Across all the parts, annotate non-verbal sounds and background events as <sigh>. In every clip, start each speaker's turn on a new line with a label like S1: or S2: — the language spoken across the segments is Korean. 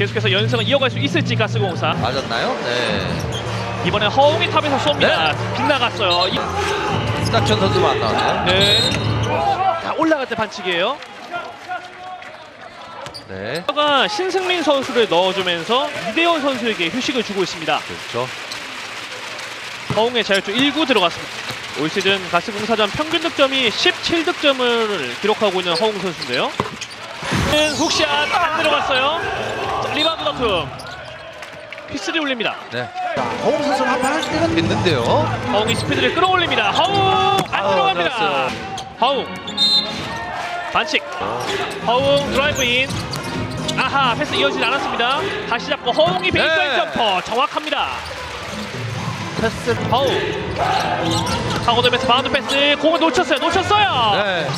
S1: 계속해서 연승을 이어갈 수 있을지 가스공사
S2: 맞았나요? 네.
S1: 이번에 허웅이 탑에서 쏩니다. 빗나갔어요. 이-
S2: 스타천 선수만 안 나왔나요?
S1: 네. 자, 올라갈 때 반칙이에요.
S2: 네.
S1: 가 신승민 선수를 넣어주면서 이대현 선수에게 휴식을 주고 있습니다.
S2: 그렇죠.
S1: 허웅의 자유투 1구 들어갔습니다. 올 시즌 가스공사전 평균 득점이 17득점을 기록하고 있는 허웅 선수인데요. 훅샷 안 들어갔어요. 자, 리바운드 다툼. 피스를 올립니다.
S2: 네.
S3: 허웅 선수는 한판 할 때는
S2: 됐는데요.
S1: 허웅이 스피드를 끌어올립니다. 허웅 안
S2: 아우,
S1: 들어갑니다.
S2: 들어갔어요.
S1: 허웅 반칙. 허웅 드라이브 인. 아하 패스 이어지지 않았습니다. 다시 잡고 허웅이 베이스라인
S2: 네.
S1: 점퍼 정확합니다.
S2: 패스.
S1: 허웅 파고들면서 바운드 패스 공을 놓쳤어요. 놓쳤어요.
S2: 네.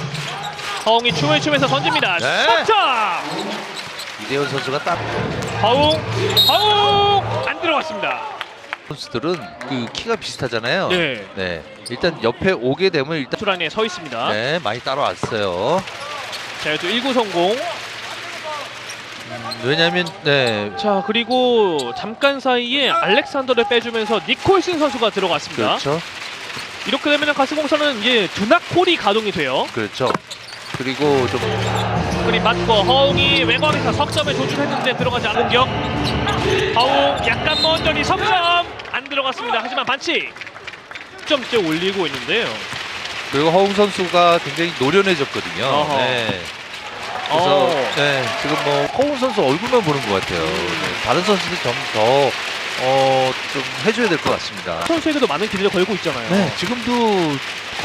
S1: 허웅이 춤을 추면서 던집니다.
S2: 네.
S1: 석점.
S2: 이대현 선수가 딱
S1: 허웅 허웅 안 들어갔습니다.
S2: 선수들은 그 키가 비슷하잖아요.
S1: 네.
S2: 네. 일단 옆에 오게 되면 일단
S1: 투라인에 서 있습니다.
S2: 네 많이 따라왔어요.
S1: 자유투 1구 성공.
S2: 왜냐하면 네
S1: 자 그리고 잠깐 사이에 알렉산더를 빼주면서 니콜슨 선수가 들어갔습니다.
S2: 그렇죠.
S1: 이렇게 되면 가스공사는 이제 드나콜이 가동이 돼요.
S2: 그렇죠. 그리고 좀
S1: 스크린 맞고 허웅이 외곽에서 석점을 조준했는데 들어가지 않은 공격. 허웅 약간 먼 전이 석점 안 들어갔습니다. 하지만 반칙. 점째 올리고 있는데요.
S2: 그리고 허웅 선수가 굉장히 노련해졌거든요.
S1: 어허.
S2: 네. 그래서
S1: 어.
S2: 네, 지금 뭐 허웅 선수 얼굴만 보는 것 같아요. 네, 다른 선수들 좀더 어, 좀 해줘야 될 것 같습니다.
S1: 선수에게도 많은 기대를 걸고 있잖아요.
S2: 네, 지금도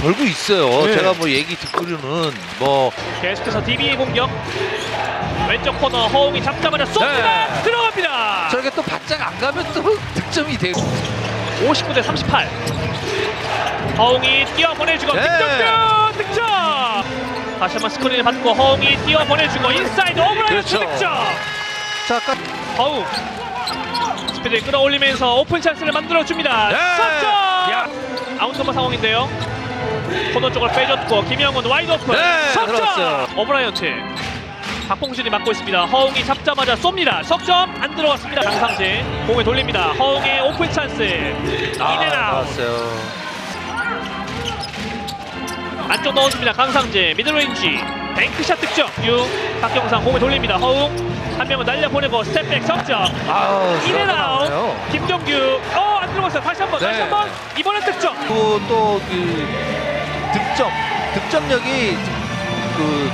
S2: 걸고 있어요.
S1: 네.
S2: 제가 뭐 얘기 듣기로는 뭐
S1: 계속해서 DB의 공격. 왼쪽 코너 허웅이 잡자마자 쏩니다.
S2: 네.
S1: 들어갑니다.
S2: 저렇게 또 바짝 안 가면 또 <laughs> 득점이 되고
S1: 59 대 38. 허웅이 뛰어 보내주고
S2: 네.
S1: 득점 득점. 다시 한번 스크린을 받고 허웅이 뛰어 보내주고 인사이드 오브라이트
S2: 그렇죠.
S1: 득점.
S2: 자, 아까
S1: 허웅 스피드를 끌어올리면서 오픈 찬스를 만들어줍니다.
S2: 네.
S1: 석점.
S2: 야.
S1: 아웃 넘버 상황인데요. 코너 쪽을 빼줬고 김영훈 와이드 오픈
S2: 네,
S1: 석점. 오브라이언트 박봉진이 맡고 있습니다. 허웅이 잡자마자 쏩니다. 석점 안 들어갔습니다. 장상진 공을 돌립니다. 허웅의 오픈 찬스 인앤아웃
S2: 나왔어요.
S1: 안쪽 넣어줍니다. 강상재 미들레인지 뱅크샷 득점 유 박경상 공을 돌립니다. 허웅 한 명은 날려보내고 스텝백 석점
S2: 아우,
S1: 인앤아웃
S2: 나오네요.
S1: 김정규 어안 들어갔어요. 다시 한번 다시
S2: 네.
S1: 한번 이번엔 득점
S2: 또또그 득점 득점력이 그